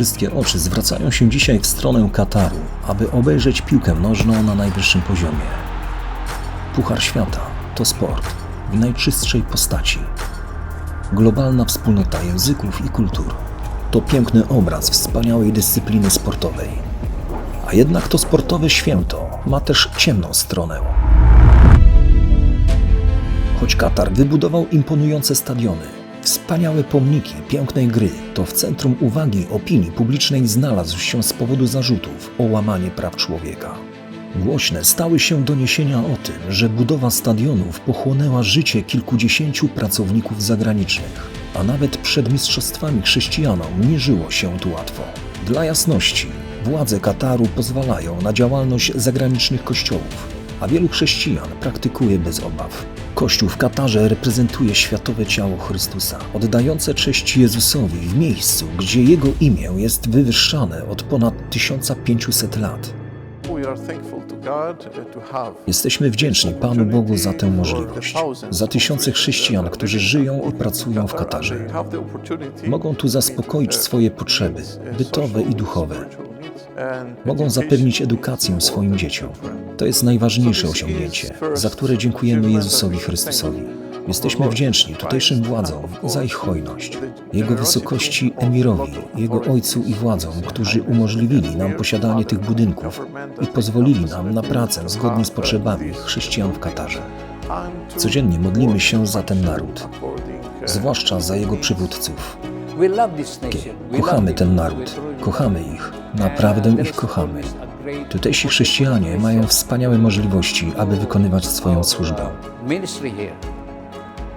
Wszystkie oczy zwracają się dzisiaj w stronę Kataru, aby obejrzeć piłkę nożną na najwyższym poziomie. Puchar Świata to sport w najczystszej postaci. Globalna wspólnota języków i kultur to piękny obraz wspaniałej dyscypliny sportowej. A jednak to sportowe święto ma też ciemną stronę. Choć Katar wybudował imponujące stadiony, wspaniałe pomniki pięknej gry, to w centrum uwagi opinii publicznej znalazł się z powodu zarzutów o łamanie praw człowieka. Głośne stały się doniesienia o tym, że budowa stadionów pochłonęła życie kilkudziesięciu pracowników zagranicznych, a nawet przed mistrzostwami chrześcijanom nie żyło się tu łatwo. Dla jasności, władze Kataru pozwalają na działalność zagranicznych kościołów, a wielu chrześcijan praktykuje bez obaw. Kościół w Katarze reprezentuje światowe ciało Chrystusa, oddające cześć Jezusowi w miejscu, gdzie Jego imię jest wywyższane od ponad 1500 lat. Uh, Jesteśmy wdzięczni Panu Bogu za tę możliwość, za tysiące chrześcijan, którzy żyją i pracują w Katarze. Mogą tu zaspokoić swoje potrzeby bytowe i duchowe. Mogą zapewnić edukację swoim dzieciom. To jest najważniejsze osiągnięcie, za które dziękujemy Jezusowi Chrystusowi. Jesteśmy wdzięczni tutejszym władzom za ich hojność, Jego wysokości emirowi, Jego ojcu i władzom, którzy umożliwili nam posiadanie tych budynków i pozwolili nam na pracę zgodnie z potrzebami chrześcijan w Katarze. Codziennie modlimy się za ten naród, zwłaszcza za jego przywódców. Kochamy ten naród, kochamy ich, naprawdę ich kochamy. Tutejsi chrześcijanie mają wspaniałe możliwości, aby wykonywać swoją służbę.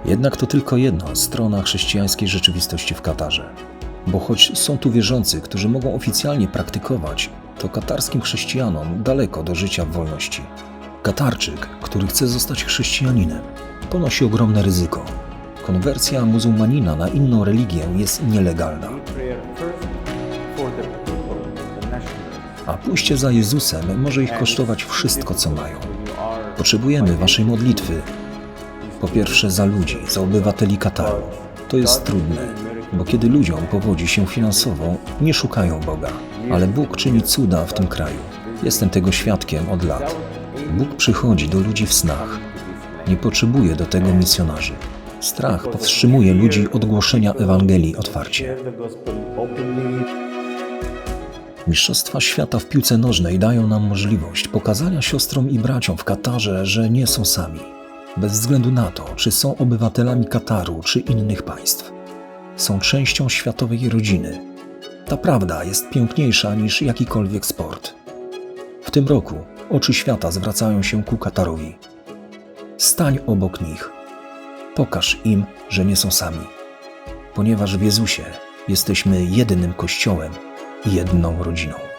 Jednak to tylko jedna strona chrześcijańskiej rzeczywistości w Katarze. Bo choć są tu wierzący, którzy mogą oficjalnie praktykować, to katarskim chrześcijanom daleko do życia w wolności. Katarczyk, który chce zostać chrześcijaninem, ponosi ogromne ryzyko. Konwersja muzułmanina na inną religię jest nielegalna, a pójście za Jezusem może ich kosztować wszystko, co mają. Potrzebujemy Waszej modlitwy. Po pierwsze za ludzi, za obywateli Kataru. To jest trudne, bo kiedy ludziom powodzi się finansowo, nie szukają Boga. Ale Bóg czyni cuda w tym kraju. Jestem tego świadkiem od lat. Bóg przychodzi do ludzi w snach. Nie potrzebuje do tego misjonarzy. Strach powstrzymuje ludzi od głoszenia Ewangelii otwarcie. Mistrzostwa świata w piłce nożnej dają nam możliwość pokazania siostrom i braciom w Katarze, że nie są sami. Bez względu na to, czy są obywatelami Kataru czy innych państw. Są częścią światowej rodziny. Ta prawda jest piękniejsza niż jakikolwiek sport. W tym roku oczy świata zwracają się ku Katarowi. Stań obok nich. Pokaż im, że nie są sami. Ponieważ w Jezusie jesteśmy jedynym Kościołem jedną rodziną.